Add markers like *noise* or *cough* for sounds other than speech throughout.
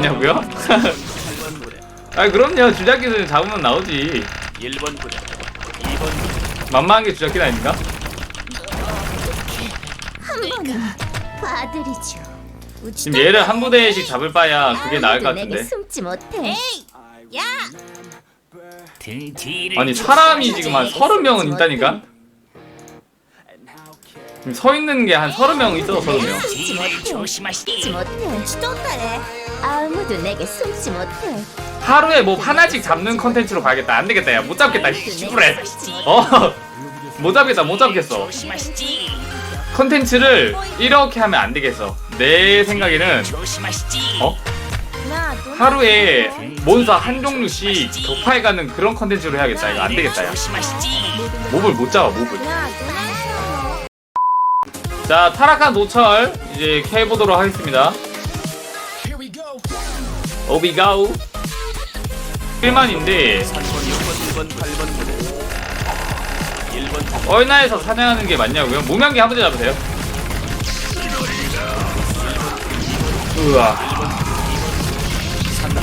있냐고요? 8번 *laughs* 부대, 아 그럼요 주작기는 잡으면 나오지 1번 부대, 2번 부대, 만만한 게 주작기 아닙니까? 한 번은 봐드리죠. 지금 얘를 한 부대씩 잡을 바야 그게 나을 것 내게 같은데 숨지 못해. 야! 등 뒤를 아니 사람이 지금 한 서른 명은 있다니까? 지금 서 있는 게 한 서른 명 있어 서른 명 숨지 못해. 숨지 조심하시기. 못해. 아무도 내게 숨지 못해. 하루에 뭐 하나씩 잡는 컨텐츠로 가야겠다. 안 되겠다 야. 못 잡겠다 씨부레. 어? *laughs* 못 잡겠다 못 잡겠어. 조심하시지. 컨텐츠를 이렇게 하면 안 되겠어. 내 생각에는. 조심하시지. 어? 나 누나 하루에 몬스터 한 종류씩 격파해 가는 그런 컨텐츠로 해야겠다. 이거 안 되겠다 야. 조심하시지. 몹을 못 잡아 몹을. 나 누나 자 타락한 노철 이제 캐보도록 하겠습니다 오비가우. 1만인데. 3번, 6번, 2번, 8번 부대, 1번 부대, 얼나에서 사냥하는 게 맞냐고요? 무명기 한 문제 잡으세요. 우와. 3번,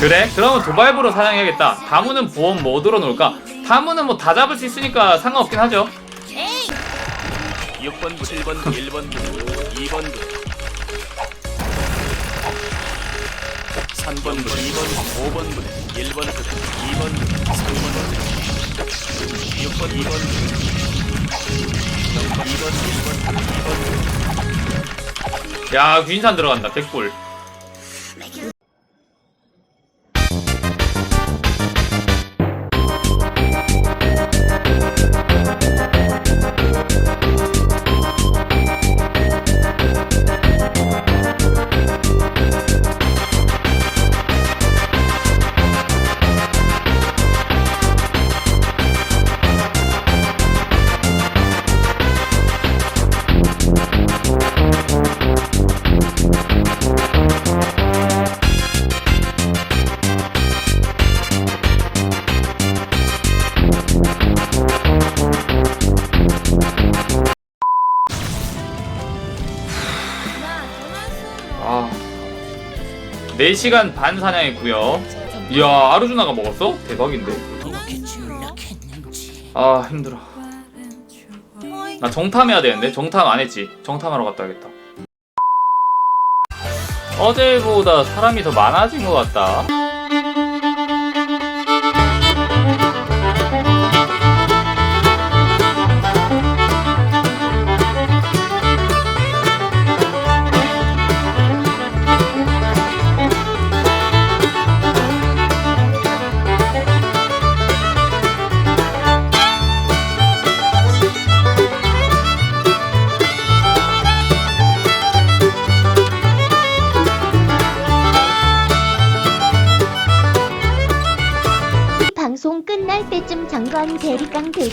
그래? 그러면 도발부로 사냥해야겠다. 다무는 부원 뭐 들어놓을까? 다무는 뭐 다 잡을 수 있으니까 상관없긴 하죠. 6번 부대, 7번 부대, 1번 부대, 2번 부대. 3번 부대, 2번 부대, 5번 부대, 1번 부대, 2번 부대, 3번 부대, 6번, 2번 부대, 2번, 1번 부대, 야 귀인산 들어간다 백불 아 4시간 반 사냥했고요. 이야 아르주나가 먹었어? 대박인데. 아 힘들어. 나 정탐해야 되는데? 정탐 안 했지. 정탐하러 갔다 와야겠다. 어제보다 사람이 더 많아진 것 같다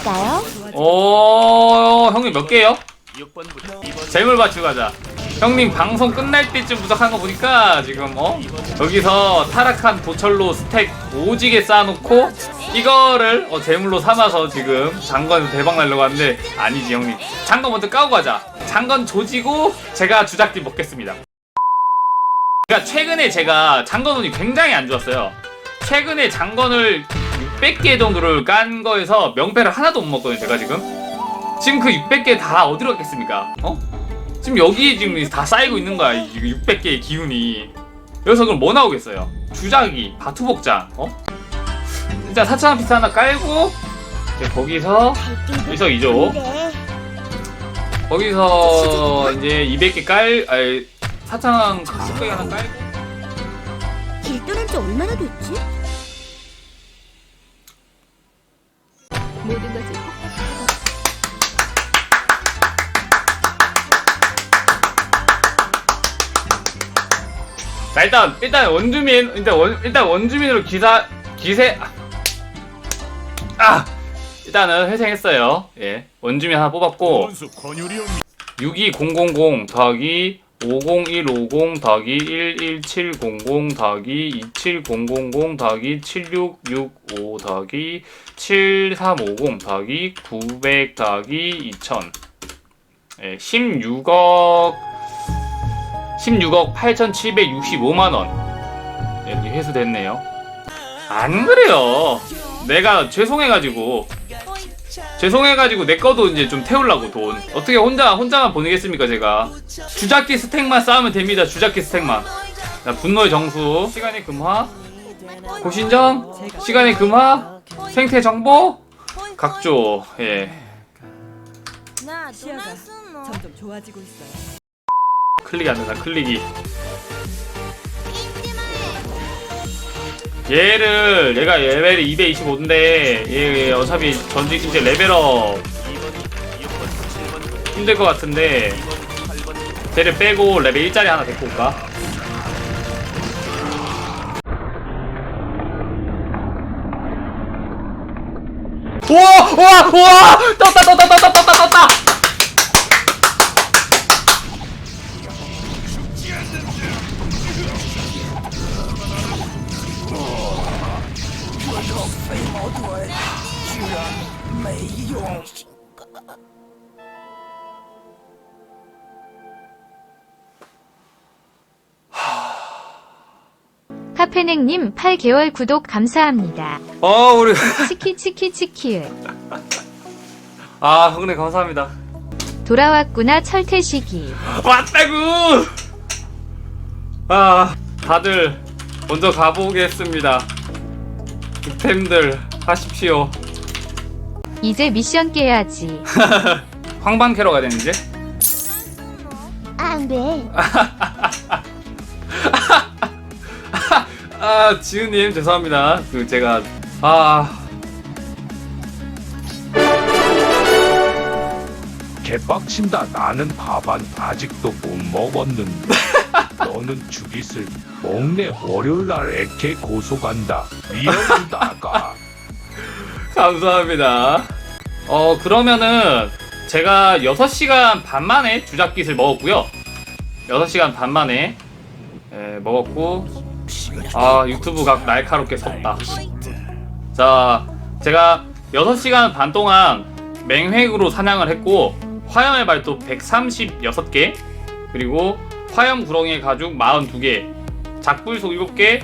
될까요? 어 형님 몇 개요? 6번 부대, 2번 재물 받치고 가자. 형님 방송 끝날 때쯤 부탁한 거 보니까 지금 어? 여기서 타락한 도철로 스택 오지게 쌓아놓고 이거를 어, 재물로 삼아서 지금 장관 대박 날려고 하는데 아니지 형님. 장관 먼저 까고 가자. 장관 조지고 제가 주작띠 먹겠습니다. 그러니까 최근에 제가 장관 운이 굉장히 안 좋았어요. 최근에 장관을 600개 정도를 깐 거에서 명패를 하나도 못 먹거든요 제가 지금 지금 그 600개 다 어디로 갔겠습니까 어? 지금 여기 지금 다 쌓이고 있는 거야 이 600개의 기운이 여기서 그럼 뭐 나오겠어요 주작이 바투복장 어? 일단 4천원 피스 하나 깔고 이제 거기서 일석이조 거기서 이제 200개 깔 아니 4천원 숙박이 하나 깔고 길 떠난 지 얼마나 됐지? 일단 일단 원주민 일단 원 일단 원주민으로 기사 기세 아, 아 일단은 회생했어요. 예. 원주민 하나 뽑았고 원수 권유리 형62000 더하기 50150 더하기 11700 더하기 27000 더하기 7665 더하기 7350 더하기 900 더하기 2000 예, 16억 16억 8,765만 원. 예, 이렇게 회수됐네요. 안 그래요. 내가 죄송해가지고 죄송해가지고 내 거도 이제 좀 태우려고 돈. 어떻게 혼자 혼자만 보내겠습니까 제가? 주작기 스택만 쌓으면 됩니다 주작기 스택만. 자 분노의 정수. 시간의 금화. 고신정. 시간의 금화. 생태 정보. 각조. 예. 점점 좋아지고 있어요. 클릭이 안 된다 클릭이 얘를 얘가 레벨이 225인데 얘 어차피 전직 이제 레벨업 2번 6번 7번 힘들 것 같은데 2번 8번 쟤를 빼고 레벨 1짜리 하나 데리고 올까? 우와! 우와! 우와! 떴다 떴다 떴다 떴다 카페넥님 8개월 구독 감사합니다. 어 우리 *laughs* 치키 치키 치키. 아 형네 감사합니다 돌아왔구나 철퇴시기. 왔다구! 아 다들 먼저 가보겠습니다 득템들 하십시오 이제 미션 깨야지. *laughs* 황반 캐러 가야 되는데 아, 네. *laughs* 아 지은님 죄송합니다. 그 제가 아. 개빡친다 나는 밥 안 아직도 못 먹었는데 너는 죽이슬 먹네 월요일날 애케 고소 간다. 리얼이다가. 감사합니다. 어 그러면은 제가 6시간 반 만에 주작깃을 먹었고요. 6시간 반 만에 예, 먹었고 아 유튜브 각 날카롭게 섰다. 자 제가 6시간 반 동안 맹획으로 사냥을 했고 화염의 발톱 136개 그리고 화염 구렁이의 가죽 42개 작불속 7개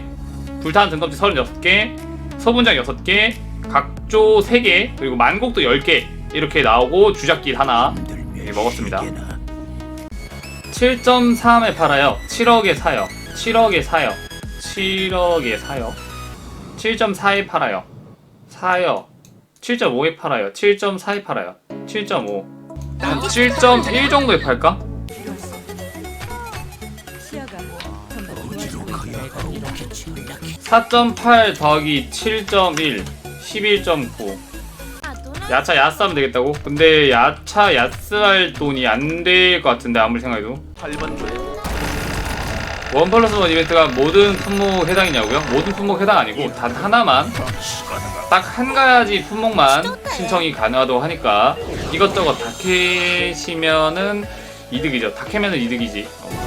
불타는 등껍질 36개 서분장 6개 각조 3개 그리고 만곡도 10개 이렇게 나오고 주작깃 하나 먹었습니다. 7.3에 팔아요. 7억에 사요. 7억에 사요 7억에 사요. 7.4에 팔아요. 사요. 7.5에 팔아요. 7.4에 팔아요. 7.5 7.1 정도에 팔까? 시야가 점점 좋아지고 있어요. 4.8 더하기 7.1 11.9아 누나 야차 야스 하면 되겠다고? 근데 야차 야스 할 돈이 안 될 것 같은데 아무리 생각해도. 8번 부대 원 플러스 원 이벤트가 모든 품목 해당이냐고요? 모든 품목 해당 아니고 단 하나만 딱 한 가지 품목만 신청이 가능하다고 하니까 이것저것 다 캐시면은 이득이죠 다 캐면은 이득이지 어.